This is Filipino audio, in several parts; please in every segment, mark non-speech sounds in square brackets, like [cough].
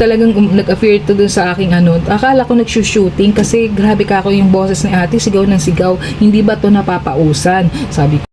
talagang um, nag-appear to dun sa aking ano, akala ko nagsushooting kasi grabe ka ako yung boses ni ate, sigaw ng sigaw, hindi ba to napapausan? Sabi ko,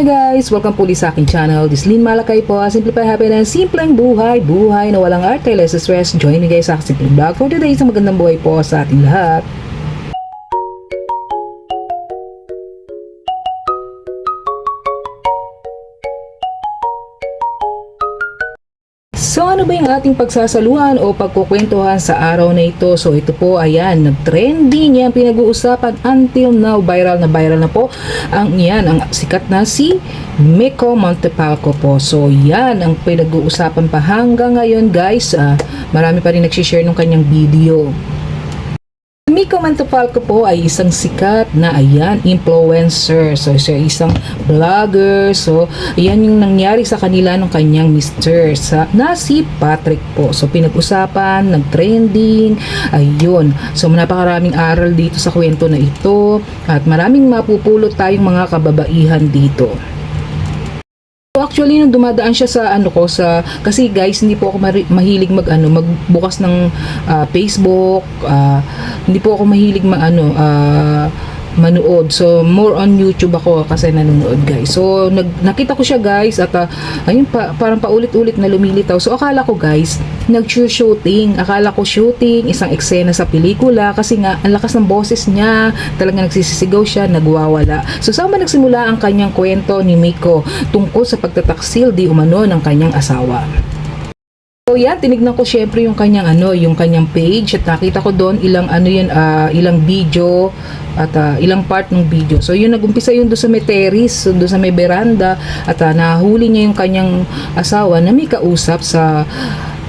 Guys! Welcome po sa aking channel. This Lynn Malakay po. Simplify Happiness, simpleng buhay, buhay na walang arte, less stress. Join me guys sa aking simpleng vlog for today. Isang magandang buhay po sa ating lahat. Ano ba yung ating pagsasaluhan o pagkukwentuhan sa araw na ito? So ito po ayan, nag-trending yan pinag-uusapan until now viral na viral na po ang yan, ang sikat na si Miko Montepalco po. So yan ang pinag-uusapan pa hanggang ngayon guys. ah, marami pa rin nagsishare ng kanyang video. Miko Montepalco po ay isang sikat na ayan, influencer. So, siya isang vlogger. So, ayan yung nangyari sa kanila ng kanyang mister sa, na si Patrick po. So, pinag-usapan, nag-trending, ayun. So, napakaraming aral dito sa kwento na ito at maraming mapupulot tayong mga kababaihan dito. Actually nung dumadaan siya sa ano ko sa kasi guys hindi po ako mahilig mag ano magbukas ng ah, Facebook ah, hindi po ako mahilig maano ah, manood. So more on YouTube ako kasi nanonood guys. So nag, nakita ko siya guys at ah, ayun pa, parang paulit-ulit na lumilitaw. So akala ko guys nag-shooting. Akala ko shooting isang eksena sa pelikula kasi nga ang lakas ng boses niya. Talaga nagsisisigaw siya nagwawala. So saan ba nagsimula ang kanyang kwento ni Miko tungkol sa pagtataksil di umano ng kanyang asawa So yan, tinignan ko syempre yung kanyang ano, yung kanyang page at nakita ko doon ilang ano yun, ah, ilang video at ah, ilang part ng video. So yun nagumpisa yun doon sa may terrace, doon sa may veranda at ah, nahuli niya yung kanyang asawa na may kausap sa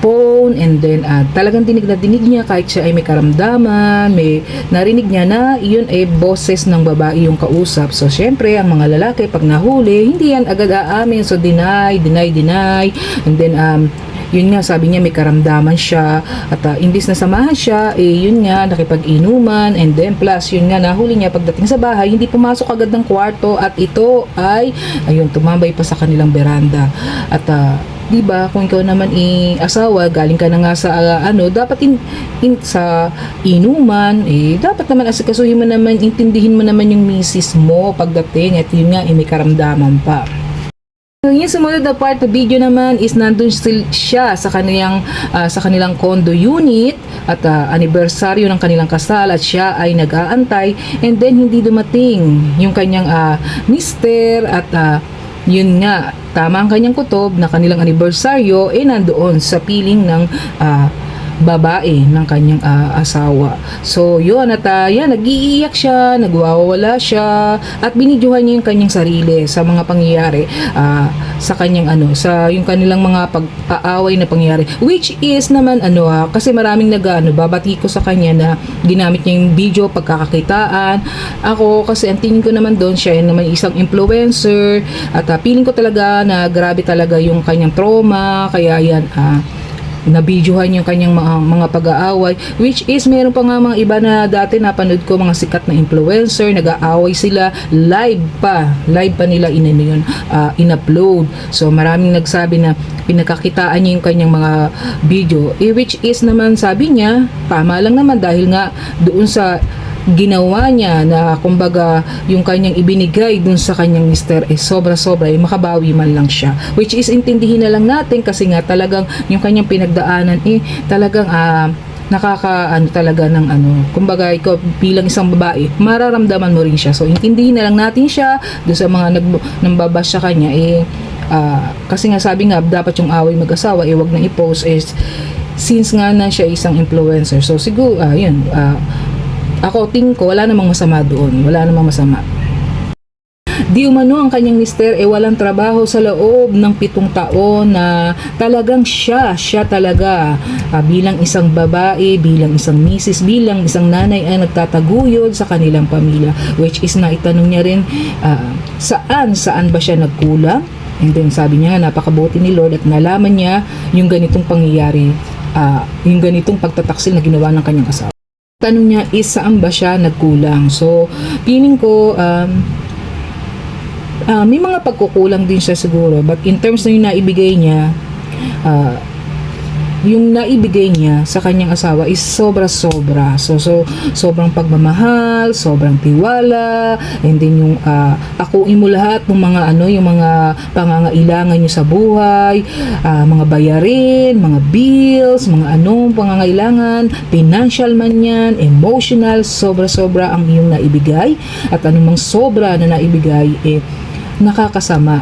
phone and then ah, talagang dinig na dinig niya kahit siya ay may karamdaman, may narinig niya na yun ay boses ng babae yung kausap. So syempre ang mga lalaki pag nahuli, hindi yan agad aamin. So deny, deny, deny and then um, yun nga sabi niya may karamdaman siya at uh, imbis na samahan siya eh yun nga nakipag-inuman and then plus yun nga nahuli niya pagdating sa bahay hindi pumasok agad ng kwarto at ito ay ayun tumambay pa sa kanilang beranda. At uh, 'di ba kung ikaw naman i asawa galing ka na nga sa uh, ano dapat in, in sa inuman eh dapat naman asikasuhin mo naman intindihin mo naman yung misis mo pagdating at yun nga eh, may karamdaman pa yung sumunod na part ng video naman is nandun siya sa kanilang ah, sa kanilang condo unit at ah, anibersaryo ng kanilang kasal at siya ay nag-aantay and then hindi dumating yung kanyang ah, mister at ah, yun nga tama ang kanyang kutob na kanilang anibersaryo eh nandoon sa piling ng ah, babae ng kanyang ah, asawa. So, yun at ah, yan, nag-iiyak siya, nagwawala siya, at binidyohan niya yung kanyang sarili sa mga pangyayari ah, sa kanyang ano, sa yung kanilang mga pag-aaway na pangyayari. Which is naman ano ah, kasi maraming nag ano, babati ko sa kanya na ginamit niya yung video pagkakakitaan. Ako kasi ang tingin ko naman doon siya ay naman isang influencer at ah, feeling ko talaga na grabe talaga yung kanyang trauma kaya yan ah, nabidyohan yung kanyang mga, mga pag-aaway which is meron pa nga mga iba na dati napanood ko mga sikat na influencer nag-aaway sila live pa live pa nila in ano yun ah, in-upload. So maraming nagsabi na pinakakitaan niya yung kanyang mga video eh, which is naman sabi niya tama lang naman dahil nga doon sa ginawa niya na kumbaga yung kanyang ibinigay dun sa kanyang mister eh sobra-sobra eh makabawi man lang siya. Which is intindihin na lang natin kasi nga talagang yung kanyang pinagdaanan eh talagang ah nakaka ano talaga ng ano kumbaga ikaw bilang isang babae mararamdaman mo rin siya. So intindihin na lang natin siya doon sa mga nag nambabas sa kanya eh ah, kasi nga sabi nga dapat yung away mag-asawa eh wag na i-post is since nga na siya isang influencer. So siguro ah yun ah, ako tingin ko wala namang masama doon. Wala namang masama. Di umano ang kanyang mister eh walang trabaho sa loob ng pitong taon na talagang siya, siya talaga. Ah, bilang isang babae, bilang isang misis, bilang isang nanay ay nagtataguyod sa kanilang pamilya. Which is na itanong niya rin ah, saan, saan ba siya nagkulang? And then sabi niya napakabuti ni Lord at nalaman niya yung ganitong pangyayari ah, yung ganitong pagtataksil na ginawa ng kanyang asawa tanong niya is saan ba siya nagkulang. So, feeling ko, um, ah, may mga pagkukulang din siya siguro. But in terms na yung naibigay niya, ah, yung naibigay niya sa kanyang asawa is sobra-sobra. So, so sobrang pagmamahal, sobrang tiwala, and then yung uh, akuin mo lahat ng mga ano, yung mga pangangailangan niyo sa buhay, ah, mga bayarin, mga bills, mga anong pangangailangan, financial man yan, emotional, sobra-sobra ang iyong naibigay. At anumang sobra na naibigay, eh, nakakasama.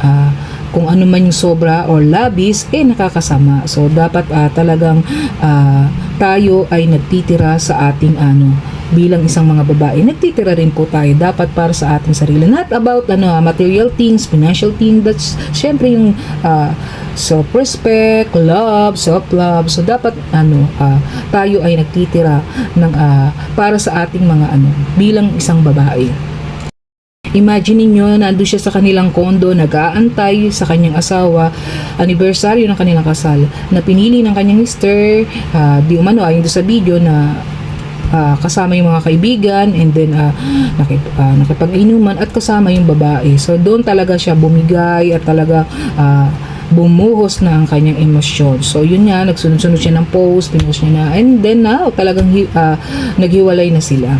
Ah, kung ano man yung sobra or labis, eh nakakasama. So, dapat ah, talagang ah, tayo ay nagtitira sa ating ano, bilang isang mga babae, nagtitira rin po tayo dapat para sa ating sarili. Not about ano, ah, material things, financial things, that's syempre yung ah, self-respect, love, self-love. So, dapat ano, ah, tayo ay nagtitira ng ah, para sa ating mga ano, bilang isang babae. Imagine ninyo, nandun siya sa kanilang kondo, nag-aantay sa kanyang asawa, anibersaryo ng kanilang kasal, na pinili ng kanyang mister, ah, di umano, ayon sa video na ah, kasama yung mga kaibigan, and then ah, nakip, ah, nakipag-inuman at kasama yung babae. So, doon talaga siya bumigay at talaga ah, bumuhos na ang kanyang emosyon. So, yun nga, nagsunod-sunod siya ng post, pinost niya na, and then now, talagang ah, naghiwalay na sila.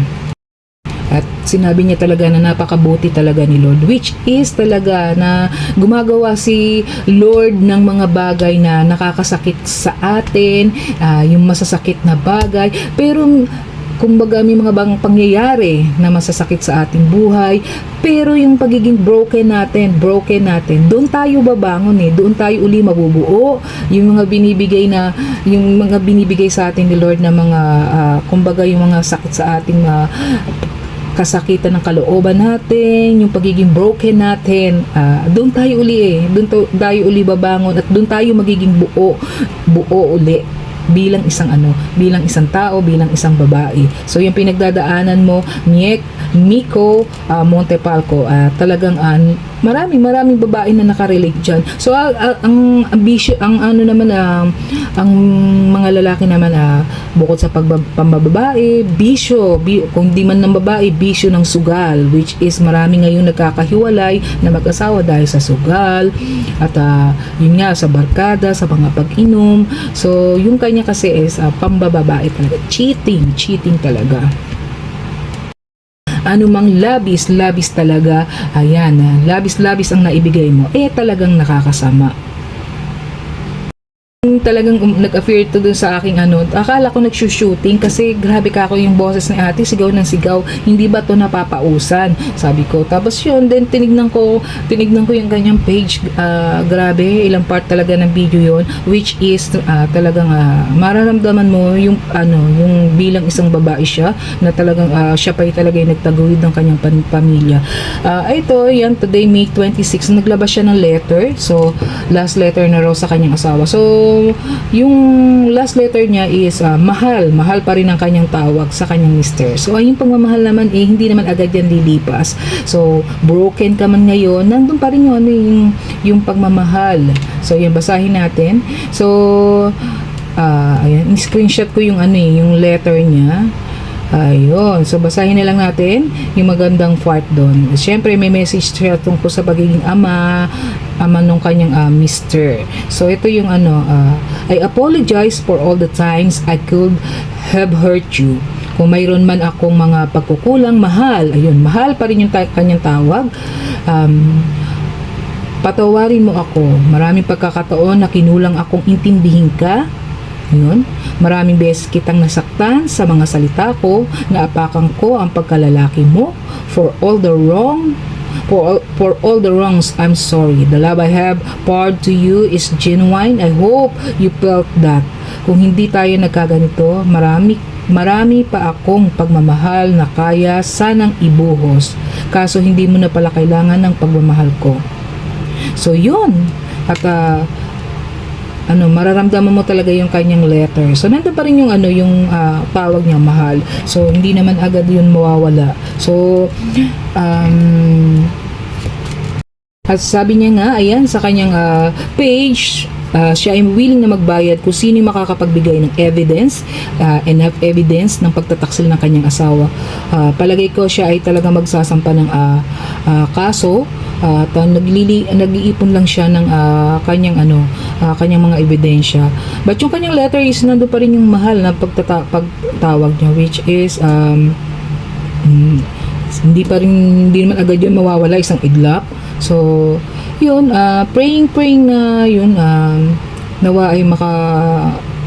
At sinabi niya talaga na napakabuti talaga ni Lord which is talaga na gumagawa si Lord ng mga bagay na nakakasakit sa atin, ah, yung masasakit na bagay. Pero kumbaga may mga bang pangyayari na masasakit sa ating buhay. Pero yung pagiging broken natin broken natin doon tayo babangon eh. Doon tayo uli mabubuo. Yung mga binibigay na yung mga binibigay sa atin ni Lord na mga ah, kumbaga yung mga sakit sa ating ah, kasakitan ng kalooban natin, yung pagiging broken natin, ah, doon tayo uli eh. Doon tayo uli babangon at doon tayo magiging buo, buo uli bilang isang ano, bilang isang tao, bilang isang babae. So yung pinagdadaanan mo, Miek, Miko, ah, Montepalco, ah, talagang ah, maraming maraming babae na nakarelate diyan. So ah, ah, ang ambisyo, ang ano naman ah, ang mga lalaki naman ah, bukod sa pambababae, bisyo, bi- kung di man ng babae, bisyo ng sugal, which is marami ngayon nagkakahiwalay na mag-asawa dahil sa sugal, at ah, yun nga, sa barkada, sa mga pag-inom. So, yung kanya kasi is ah, pambababae talaga. Cheating, cheating talaga anumang labis, labis talaga, ayan, ah, labis-labis ang naibigay mo, eh talagang nakakasama talagang um, nag-affair to dun sa aking ano, akala ko nag-shooting kasi grabe ka ako yung boses ni ate, sigaw ng sigaw, hindi ba to napapausan? Sabi ko. Tapos yun, then tinignan ko, tinignan ko yung kanyang page, ah, grabe, ilang part talaga ng video yon which is ah, talagang ah, mararamdaman mo yung ano, yung bilang isang babae siya, na talagang ah, siya pa talaga yung nagtaguyod ng kanyang pan- pamilya. Ah, ito, yan, today May 26, naglabas siya ng letter. So, last letter na raw sa kanyang asawa. So, yung last letter niya is ah, mahal. Mahal pa rin ang kanyang tawag sa kanyang mister. So, ay, yung pagmamahal naman, eh, hindi naman agad yan lilipas. So, broken ka man ngayon, nandun pa rin yun, ano, yung, yung pagmamahal. So, yan, basahin natin. So, ah, ayan, screenshot ko yung ano eh, yung letter niya. Ayun. So, basahin na lang natin yung magandang part doon. Siyempre, may message siya tungkol sa pagiging ama, ama nung kanyang ah, mister. So, ito yung ano, ah, I apologize for all the times I could have hurt you. Kung mayroon man akong mga pagkukulang, mahal. Ayun, mahal pa rin yung ta- kanyang tawag. Um, patawarin mo ako. Maraming pagkakataon na kinulang akong intindihin ka. Yun. Maraming beses kitang nasaktan sa mga salita ko, naapakan ko ang pagkalalaki mo. For all the wrong for all, for all the wrongs I'm sorry. The love I have poured to you is genuine. I hope you felt that. Kung hindi tayo nagkaganito marami marami pa akong pagmamahal na kaya sanang ibuhos. Kaso hindi mo na pala kailangan ng pagmamahal ko. So, yun. At, ah, ano, mararamdaman mo talaga yung kanyang letter. So, nandun pa rin yung, ano, yung ah, tawag niya, mahal. So, hindi naman agad yun mawawala. So, um, at sabi niya nga, ayan, sa kanyang ah, page, ah, siya ay willing na magbayad kung sino yung makakapagbigay ng evidence, ah, enough evidence ng pagtataksil ng kanyang asawa. Ah, palagay ko siya ay talaga magsasampa ng ah, ah, kaso at ah, naglili, nag-iipon lang siya ng ah, kanyang ano, ah, kanyang mga ebidensya. But yung kanyang letter is nando pa rin yung mahal na pagtata- pagtawag niya which is um, mm, hindi pa rin hindi naman agad yun mawawala isang idlap. So, yun, ah, praying praying na yun um, nawa ay maka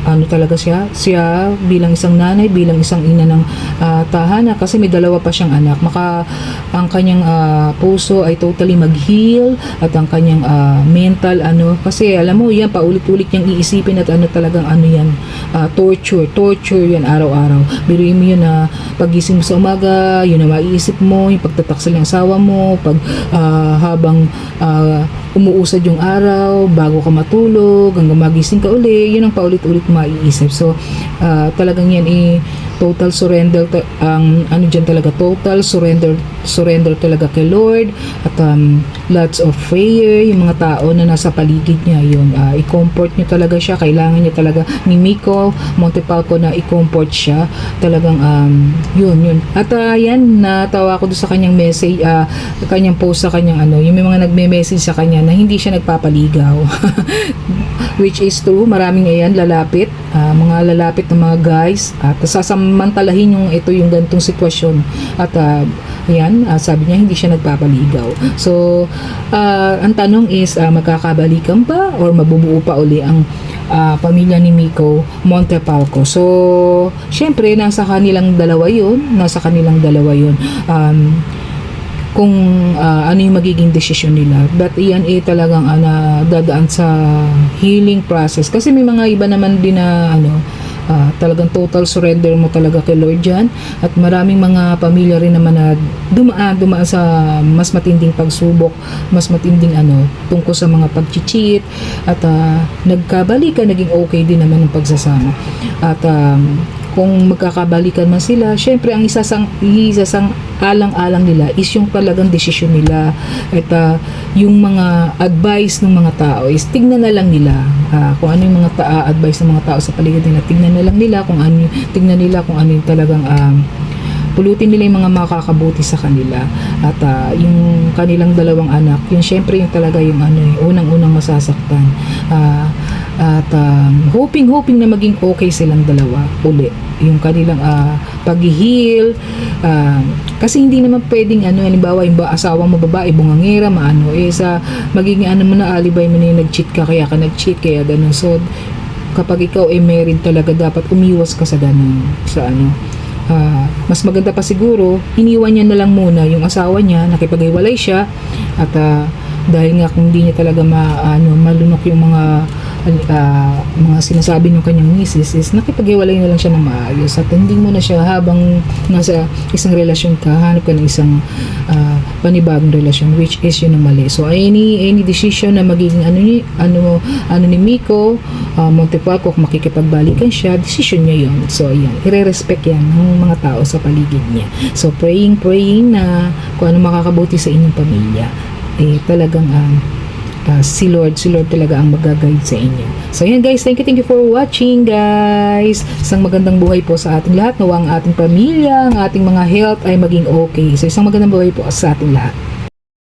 ano talaga siya? Siya bilang isang nanay bilang isang ina ng ah, tahanan kasi may dalawa pa siyang anak. Maka ang kanyang ah, puso ay totally mag-heal at ang kanyang ah, mental ano kasi alam mo yan paulit-ulit niyang iisipin at ano talagang ano yan ah, torture torture yan araw-araw. Biruin mo yun na pagising mo sa umaga yun na maiisip mo yung pagtataksil ng asawa mo pag ah, habang ah, umuusad yung araw bago ka matulog hanggang magising ka uli yun ang paulit-ulit maiisip. So ah, talagang yan eh total surrender ang ano dyan talaga total surrender surrender talaga kay Lord at um, lots of prayer yung mga tao na nasa paligid niya yun ah, i-comfort niyo talaga siya kailangan niya talaga ni Miko Montepalco na i-comfort siya talagang um, yun yun. At ah, yan natawa ko doon sa kanyang message ah, kanyang post sa kanyang ano yung may mga nagme-message sa kanya na hindi siya nagpapaligaw [laughs] which is true maraming ayan lalapit ah, mga lalapit na mga guys at sasamantalahin yung ito yung gantong sitwasyon at ah, ayan ah, sabi niya hindi siya nagpapaligaw so ah, ang tanong is ah, magkakabalikan ba or mabubuo pa uli ang ah, pamilya ni Miko Montepalco so syempre nasa kanilang dalawa yun nasa kanilang dalawa yun um, kung ah, ano yung magiging desisyon nila. But iyan eh talagang ana dadaan sa healing process. Kasi may mga iba naman din na ano, ah, talagang total surrender mo talaga kay Lord yan. At maraming mga pamilya rin naman na dumaan, dumaan sa mas matinding pagsubok, mas matinding ano, tungkol sa mga pag-cheat at ah, nagkabalikan, naging okay din naman ang pagsasama. At um, kung magkakabalikan man sila, syempre ang isa sang isa sang alang-alang nila is yung talagang desisyon nila at ah, yung mga advice ng mga tao is tignan na lang nila ah, kung ano yung mga ta- advice ng mga tao sa paligid nila. Tignan na lang nila kung ano tignan nila kung ano yung talagang um, pulutin nila yung mga makakabuti sa kanila at ah, yung kanilang dalawang anak yun syempre yung talaga yung ano eh, unang-unang masasaktan. Ah, at um, hoping hoping na maging okay silang dalawa uli. Yung kanilang ah, pag-heal ah, kasi hindi naman pwedeng ano halimbawa yung ba, asawa mo babae bungangera maano eh sa magiging ano mo na alibay mo na yung nag-cheat ka kaya ka nag-cheat kaya ganun. So kapag ikaw ay married talaga dapat umiwas ka sa ganun sa ano. Ah, mas maganda pa siguro iniwan niya na lang muna yung asawa niya nakipaghiwalay siya. At ah, dahil nga kung hindi niya talaga ma, ano, malunok yung mga ah, mga sinasabi ng kanyang misis is nakipaghiwalay na lang siya ng maayos at hindi mo na siya habang nasa isang relasyon ka hanap ka ng isang ah, panibagong relasyon which is yun ang mali. So any any decision na magiging ano ni ano ano ni Miko uh, Montepalco kung makikipagbalikan siya decision niya yun. So ayan ire-respect yan ng mga tao sa paligid niya. So praying praying na kung ano makakabuti sa inyong pamilya. Eh talagang um, uh, si Lord, si Lord talaga ang mag-guide sa inyo. So yan guys, thank you, thank you for watching guys. Isang magandang buhay po sa ating lahat. Nawa ang ating pamilya, ang ating mga health ay maging okay. So isang magandang buhay po sa ating lahat.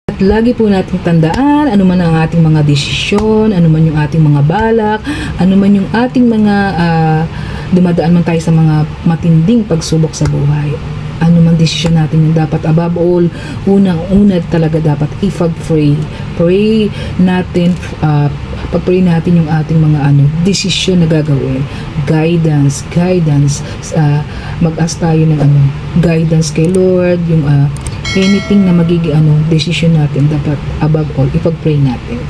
At lagi po nating tandaan, ano man ang ating mga desisyon, ano man yung ating mga balak, ano man yung ating mga ah, dumadaan man tayo sa mga matinding pagsubok sa buhay. Ano man desisyon natin yung dapat above all, unang-una talaga dapat ipag-pray. Pray natin, ah, pag-pray natin yung ating mga ano, desisyon na gagawin. Guidance, guidance, ah, mag-ask tayo ng ano, guidance kay Lord, yung ah, anything na magiging ano, decision natin, dapat above all, ipag-pray natin.